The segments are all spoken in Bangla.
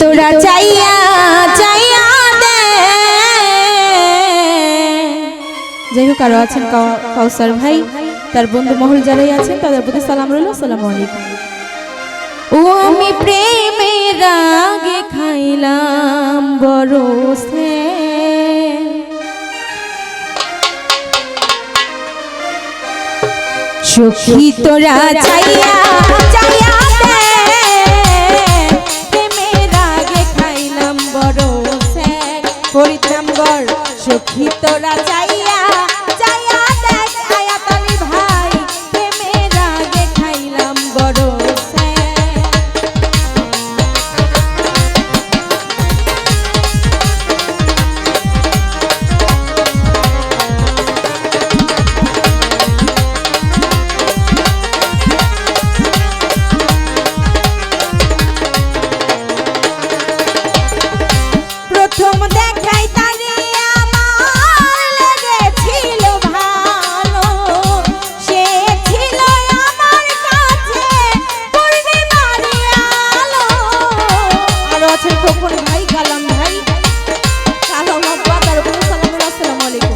তোরা চাইয়া চাইয়া দে। যাই হোক, আরও আছেন কাউ- কাউসার ভাই, তার বন্ধু মহল যারাই আছেন, তাদের প্রতি সালাম রইল, আসসালামু আলাইকুম। ও আমি প্রেমের রাগে খাইলাম বড় সে তোরা চাইয়া চাইয়া খোকন ভাই কালাম ভাই। কালাম আব্বা তার উপর সালাম আসসালামু আলাইকুম।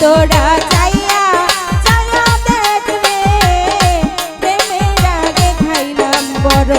তোরা চাইয়া চাইয়া দেখবে প্রেমের বড়